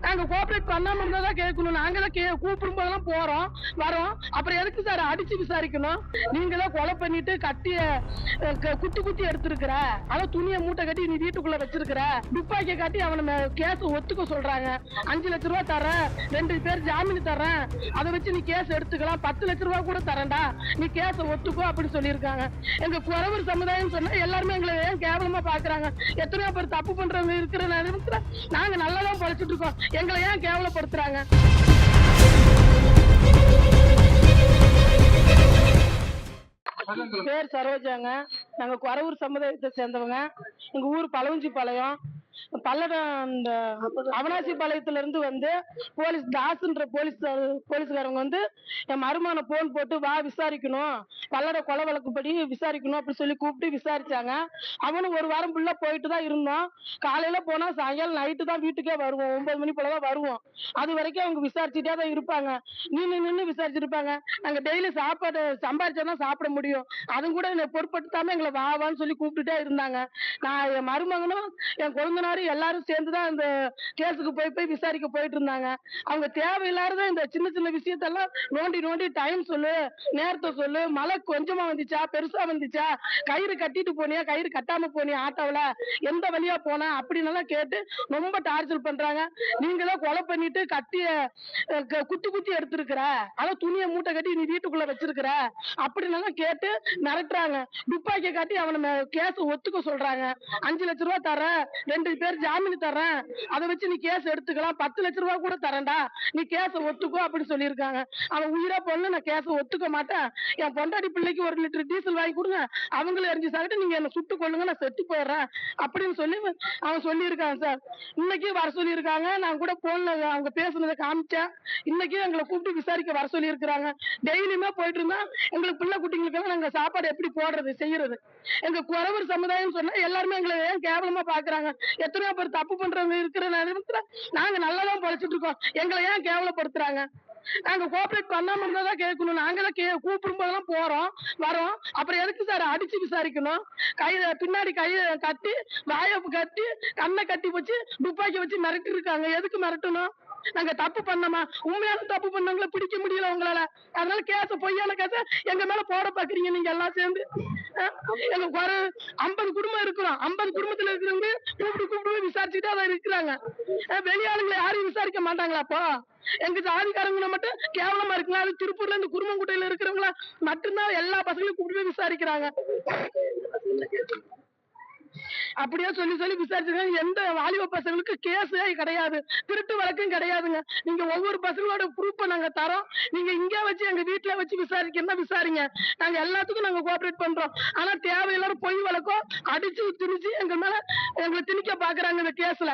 நாங்க கோஆபரேட் பண்ணாம இருந்தா தான் கேட்கணும். நாங்க தான் கே கூப்பிடும் போதெல்லாம் போறோம் வரோம். அப்புறம் எதுக்கு சார் அடிச்சு விசாரிக்கணும்? நீங்க தான் கொலை பண்ணிட்டு கட்டிய க- குத்தி குத்தி எடுத்திருக்கிற. அதான் துணியை மூட்டை கட்டி நீ வீட்டுக்குள்ள வச்சிருக்கிற. துப்பாக்கியை காட்டி அவனை கேஸ் ஒத்துக்க சொல்றாங்க. அஞ்சு லட்ச ரூபா தரேன் ரெண்டு பேர் ஜாமீன் தரேன் அதை வச்சு நீ கேஸ் எடுத்துக்கலாம். பத்து லட்ச ரூபா கூட தரேன்டா. நீ கேஸ ஒத்துக்கோ அப்படின்னு சொல்லியிருக்காங்க. எங்க குறவர் சமுதாயம் சொன்னா எல்லாருமே எங்களை ஏன் கேவலமா பாக்குறாங்க? எத்தனையோ பேர் தப்பு பண்றவங்க இருக்கிற நேரத்துல நாங்க நல்லா தான் இருக்கோம். எங்களை ஏன் கேவலப்படுத்துறாங்க? பேர் சரோஜாங்க. நாங்க குறவூர் சமுதாயத்தை சேர்ந்தவங்க. எங்க ஊர் பழவஞ்சி பாளையம். பல்லடம் இந்த அவனாசி பாளையத்துல இருந்து வந்து போலீஸ் தாஸ்ன்ற போலீஸ் போலீஸ்காரங்க வந்து என் மருமான போன் போட்டு வா விசாரிக்கணும். பல்லட கொலை வழக்குப்படி விசாரிக்கணும் அப்படி சொல்லி கூப்பிட்டு விசாரிச்சாங்க. அவனும் ஒரு வாரம் ஃபுல்லா போயிட்டு தான் இருந்தோம். காலையில போனா சாயங்காலம் நைட்டு தான் வீட்டுக்கே வருவோம். ஒன்பது மணி போல தான் வருவோம். அது வரைக்கும் அவங்க விசாரிச்சுட்டே தான் இருப்பாங்க. நின்று நின்று விசாரிச்சிருப்பாங்க. நாங்க டெய்லி சாப்பாடு சம்பாரிச்சா தான் சாப்பிட முடியும். அதுவும் கூட என்னை பொருட்படுத்தாம எங்களை வா வான்னு சொல்லி கூப்பிட்டுட்டே இருந்தாங்க. நான் என் மருமகனும் என் கொழுந்தனாரும் எல்லாரும் சேர்ந்து அந்த கேஸுக்கு போய் போய் விசாரிக்க போயிட்டு இருந்தாங்க அவங்க தேவையில்லாத இந்த சின்ன சின்ன விஷயத்தெல்லாம் நோண்டி நோண்டி டைம் சொல்லு நேரத்தை சொல்லு மழை கொஞ்சமா வந்துச்சா பெருசா வந்துச்சா கயிறு கட்டிட்டு போனியா கயிறு கட்டாம போனியா ஆட்டோவில் எந்த வழியா போனா அப்படின்னு எல்லாம் கேட்டு ரொம்ப டார்ச்சர் பண்றாங்க. நீங்களே கொலை பண்ணிட்டு கட்டிய குத்தி குத்தி எடுத்திருக்கிற ஆனா துணியை மூட்டை கட்டி நீ வீட்டுக்குள்ள வச்சிருக்கிற அப்படின்னு எல்லாம் கேட்டு மிரட்டுறாங்க. துப்பாக்கியை காட்டி அவனை கேஸ் ஒத்துக்க சொல்றாங்க. அஞ்சு லட்ச ரூபா தர ரெண்டு பேர் ஜாமீன் தரேன் அதை வச்சு நீ கேஸ் எடுத்துக்கலாம். பத்து லட்ச ரூபா கூட தரேன்டா. நீ கேஸ ஒத்துக்கோ அப்படின்னு சொல்லியிருக்காங்க. அவன் உயிரா பொண்ணு நான் கேஸ ஒத்துக்க மாட்டேன். என் பொண்டாடி பிள்ளைக்கு ஒரு லிட்டர் டீசல் வாங்கி கொடுங்க. அவங்களும் எரிஞ்சு சாப்பிட்டு நீங்க என்ன சுட்டு கொள்ளுங்க நான் செட்டு போயிடுறேன். அப்படின்னு சொல்லி அவன் சொல்லியிருக்காங்க சார். இன்னைக்கு வர சொல்லியிருக்காங்க. நான் கூட போன்ல அவங்க பேசுனதை காமிச்சேன். இன்னைக்கு எங்களை கூப்பிட்டு விசாரிக்க வர சொல்லியிருக்கிறாங்க. டெய்லியுமே போயிட்டு இருந்தா எங்களுக்கு பிள்ளை குட்டிங்களுக்கு நாங்க சாப்பாடு எப்படி போடுறது செய்யறது? எங்க குறவர் சமுதாயம் சொன்னா எல்லாருமே எங்களை ஏன் கேவலமா பாக்குறாங்க? எத்தனையோ பேர் தப்பு பண்றவங்க இருக்கிற நேரத்துல நாங்க நல்லா தான் இருக்கோம். எங்களை ஏன் கேவலப்படுத்துறாங்க? நாங்க கோஆபரேட் பண்ணாம இருந்தா தான் கேட்கணும். நாங்க தான் கே கூப்பிடும் போதெல்லாம் போறோம் வரோம். அப்புறம் எதுக்கு சார் அடிச்சு விசாரிக்கணும்? கையில பின்னாடி கைய கட்டி வாயை கட்டி கண்ணை கட்டி வச்சு துப்பாக்கி வச்சு மிரட்டி இருக்காங்க எதுக்கு மிரட்டணும்? நாங்க தப்பு பண்ணோமா? உண்மையான தப்பு பண்ணவங்கள பிடிக்க முடியல உங்களால. அதனால கேச பொய்யான கேச எங்க மேல போட பாக்குறீங்க நீங்க எல்லாம் சேர்ந்து. எங்க ஒரு ஐம்பது குடும்பம் இருக்கிறோம். ஐம்பது குடும்பத்துல இருக்கிறவங்க கூப்பிட்டு கூப்பிட்டு விசாரிச்சுட்டு தான் இருக்கிறாங்க. அஹ், வெளியாளுங்களை யாரையும் விசாரிக்க மாட்டாங்களா அப்போ? எங்க ஜாதிக்காரங்களை மட்டும் கேவலமா இருக்குங்களா? அது திருப்பூர்ல இருந்து குருமங்குட்டையில இருக்கிறவங்கள? மட்டும்தான் எல்லா பசங்களையும் கூப்பிட்டு போய் விசாரிக்கிறாங்க. அப்படியே சொல்லி சொல்லி விசாரிச்சிருக்காங்க எந்த வாலிப பசங்களுக்கு கேஸே கிடையாது. திருட்டு வழக்கும் கிடையாதுங்க. நீங்க ஒவ்வொரு பசங்களோட ப்ரூஃபை நாங்க தரோம். நீங்க இங்கே வச்சு எங்க வீட்டுல வச்சு விசாரிக்கணும்னா விசாரிங்க. நாங்க எல்லாத்துக்கும் நாங்க கோஆபரேட் பண்றோம். ஆனா தேவையில்லாத பொய் வழக்கம் அடிச்சு திணிச்சு எங்க மேல எங்களை திணிக்க பாக்குறாங்க இந்த கேஸ்ல